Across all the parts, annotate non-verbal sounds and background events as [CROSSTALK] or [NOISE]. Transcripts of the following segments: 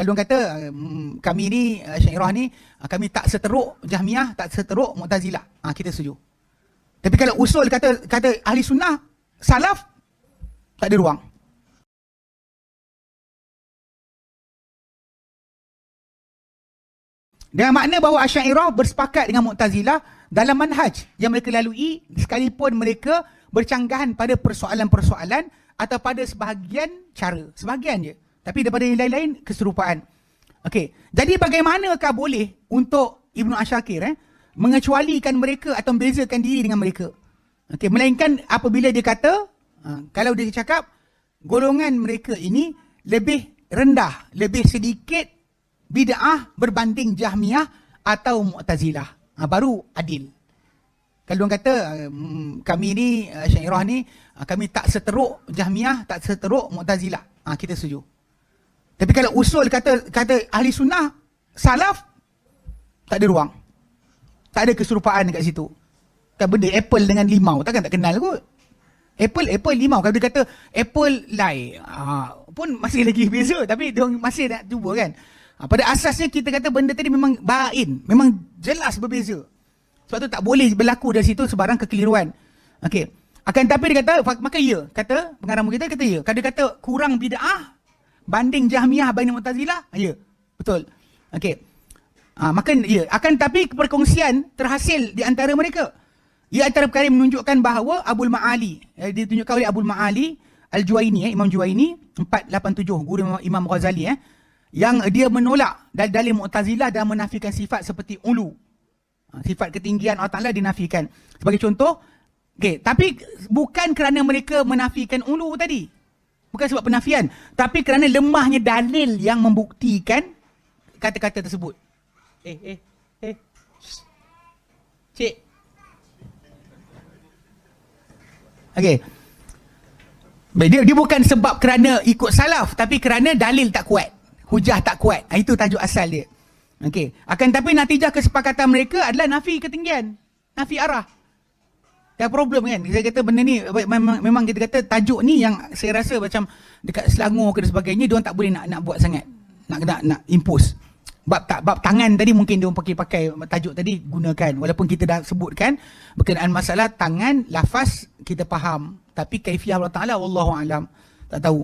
Kalau kata um, kami ni uh, Syairah ni uh, kami tak seteruk Jahmiyah, tak seteruk Mu'tazilah. Ah uh, kita setuju. Tapi kalau usul kata kata ahli sunnah salaf tak ada ruang. Dengan makna bahawa Asy'ariyah bersepakat dengan Mu'tazilah dalam manhaj yang mereka lalui sekalipun mereka bercanggahan pada persoalan-persoalan atau pada sebahagian cara, sebahagian je. Tapi daripada yang lain-lain keserupaan. Okey. Jadi bagaimanakah boleh untuk Ibnu Asyakir eh mengecualikan mereka atau membezakan diri dengan mereka? Okey, melainkan apabila dia kata ha, kalau dia cakap golongan mereka ini lebih rendah, lebih sedikit bid'ah berbanding Jahmiyah atau Mu'tazilah. Ha, baru adil. Kalau orang kata um, kami ni uh, Syairah ni uh, kami tak seteruk Jahmiyah, tak seteruk Mu'tazilah. Ha, kita setuju. Tapi kalau usul kata kata ahli sunnah salaf tak ada ruang. Tak ada keserupaan dekat situ. Kan benda apple dengan limau takkan tak kenal kot. Apple, apple limau. Kalau dia kata apple lai, ha, pun masih lagi [LAUGHS] beza. Tapi dia masih nak cuba kan. Ha, pada asasnya kita kata benda tadi memang bain, memang jelas berbeza. Sebab tu tak boleh berlaku dari situ sebarang kekeliruan. Okey. Akan tapi dia kata maka ya, kata pengarang kita kata ya. Kalau dia kata kurang bid'ah banding Jahmiyah banding Mu'tazilah, ya. Betul. Okey. Ha, maka ya, akan tapi perkongsian terhasil di antara mereka. Ia antara perkara yang menunjukkan bahawa Abdul Ma'ali, eh, ditunjukkan oleh Abdul Ma'ali Al-Juwaini, eh, Imam Juwaini, 487, guru Imam Ghazali. Eh yang dia menolak dalil Mu'tazilah dan menafikan sifat seperti ulu. Ha, sifat ketinggian Allah Ta'ala dinafikan. Sebagai contoh, okay, tapi bukan kerana mereka menafikan ulu tadi. Bukan sebab penafian. Tapi kerana lemahnya dalil yang membuktikan kata-kata tersebut. Eh, eh, eh. Cik. Okay. Dia, dia bukan sebab kerana ikut salaf. Tapi kerana dalil tak kuat hujah tak kuat. Ah, itu tajuk asal dia. Okey. Akan tapi natijah kesepakatan mereka adalah nafi ketinggian. Nafi arah. Ada problem kan? Saya kata benda ni memang, memang kita kata tajuk ni yang saya rasa macam dekat Selangor ke dan sebagainya dia orang tak boleh nak nak buat sangat. Nak nak nak impose. Bab tak bab tangan tadi mungkin dia orang pakai pakai tajuk tadi gunakan walaupun kita dah sebutkan berkenaan masalah tangan lafaz kita faham tapi kaifiah Allah Taala wallahu alam tak tahu.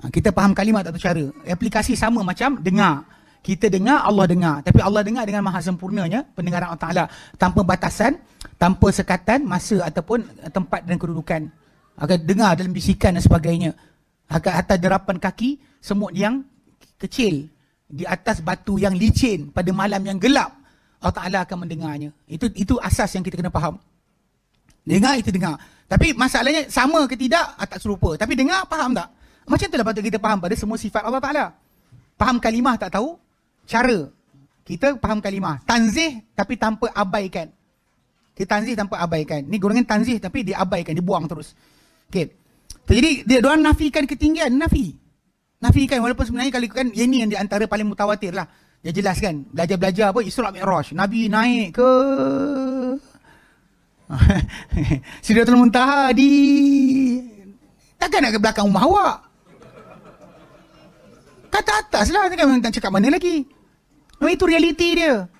Ha, kita faham kalimat atau cara. Aplikasi sama macam dengar. Kita dengar, Allah dengar. Tapi Allah dengar dengan maha sempurnanya pendengaran Allah Ta'ala. Tanpa batasan, tanpa sekatan, masa ataupun tempat dan kedudukan. Akan dengar dalam bisikan dan sebagainya. Akan atas derapan kaki, semut yang kecil. Di atas batu yang licin pada malam yang gelap. Allah Ta'ala akan mendengarnya. Itu itu asas yang kita kena faham. Dengar, itu dengar. Tapi masalahnya sama ke tidak, ah, tak serupa. Tapi dengar, faham tak? Macam itulah patut kita faham pada semua sifat Allah Ta'ala. Faham kalimah tak tahu? Cara. Kita faham kalimah. Tanzih tapi tanpa abaikan. Kita tanzih tanpa abaikan. Ni golongan tanzih tapi dia abaikan, dia buang terus. Okay. Jadi dia orang nafikan ketinggian, nafi. Nafikan walaupun sebenarnya kalau kan ini yang di antara paling mutawatir lah. Dia jelas kan, belajar-belajar apa Isra Mi'raj. Nabi naik ke [LAUGHS] Sidratul Muntaha di Takkan nak ke belakang rumah awak Kata atas lah. Kan nak cakap mana lagi. Memang itu realiti dia.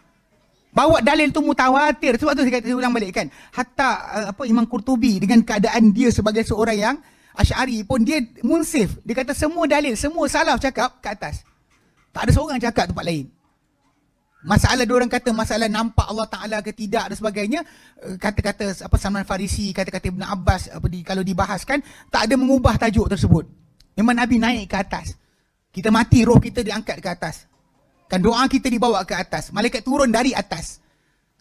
Bawa dalil tu mutawatir. Sebab tu saya kata ulang balik kan. Hatta uh, apa Imam Qurtubi dengan keadaan dia sebagai seorang yang Asy'ari pun dia munsif. Dia kata semua dalil, semua salaf cakap ke atas. Tak ada seorang cakap tempat lain. Masalah dia orang kata masalah nampak Allah Taala ke tidak dan sebagainya, uh, kata-kata apa Salman Farisi, kata-kata Ibn Abbas apa di, kalau dibahaskan tak ada mengubah tajuk tersebut. Memang Nabi naik ke atas. Kita mati, roh kita diangkat ke atas. Kan doa kita dibawa ke atas. Malaikat turun dari atas.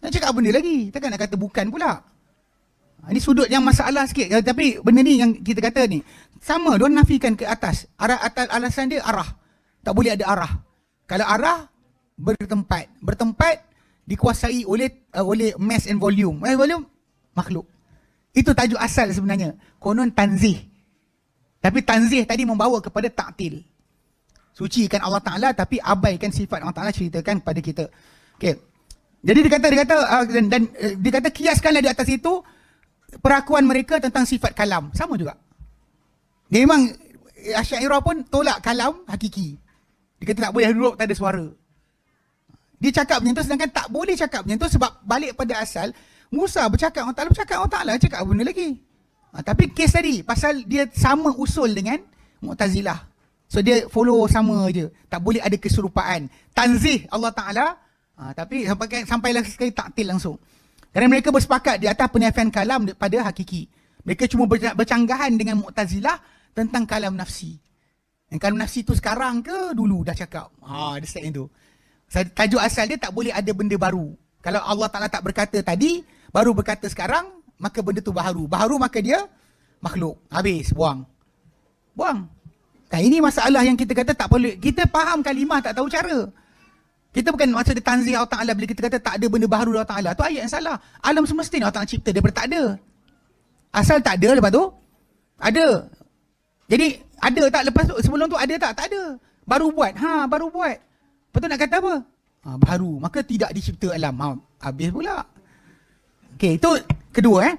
Nak cakap benda lagi. Takkan nak kata bukan pula. Ha, ini sudut yang masalah sikit. Ya, tapi benda ni yang kita kata ni. Sama, dia nafikan ke atas. Arah atas alasan dia arah. Tak boleh ada arah. Kalau arah, bertempat. Bertempat, dikuasai oleh uh, oleh mass and volume. Mass volume, makhluk. Itu tajuk asal sebenarnya. Konon tanzih. Tapi tanzih tadi membawa kepada taktil sucikan Allah Taala tapi abaikan sifat Allah Taala ceritakan kepada kita. Okey. Jadi dia kata dia kata uh, dan, dan uh, dia kata kiaskanlah di atas itu perakuan mereka tentang sifat kalam. Sama juga. Dia memang Asy'ariyah pun tolak kalam hakiki. Dia kata tak boleh duduk tak ada suara. Dia cakap macam tu sedangkan tak boleh cakap macam tu sebab balik pada asal Musa bercakap Allah Ta'ala bercakap Allah Ta'ala cakap apa benda lagi. Ha, tapi kes tadi pasal dia sama usul dengan Mu'tazilah. So dia follow sama je. Tak boleh ada keserupaan. Tanzih Allah Ta'ala. Ha, tapi sampai sampailah sekali taktil langsung. Kerana mereka bersepakat di atas penafian kalam pada hakiki. Mereka cuma bercanggahan dengan Mu'tazilah tentang kalam nafsi. Dan kalam nafsi tu sekarang ke dulu dah cakap. Ha, dia set tu. Tajuk asal dia tak boleh ada benda baru. Kalau Allah Ta'ala tak berkata tadi, baru berkata sekarang, maka benda tu baharu. Baharu maka dia makhluk. Habis, buang. Buang. Nah, ini masalah yang kita kata tak perlu. Kita faham kalimah tak tahu cara. Kita bukan maksud dia tanzih Allah Ta'ala bila kita kata tak ada benda baharu Allah Ta'ala. Tu ayat yang salah. Alam semesta ni Allah Ta'ala cipta daripada tak ada. Asal tak ada lepas tu, ada. Jadi, ada tak lepas tu, sebelum tu ada tak? Tak ada. Baru buat. Ha, baru buat. Lepas tu nak kata apa? Ha, baru. Maka tidak dicipta alam. Ha, habis pula. Okey, itu kedua eh.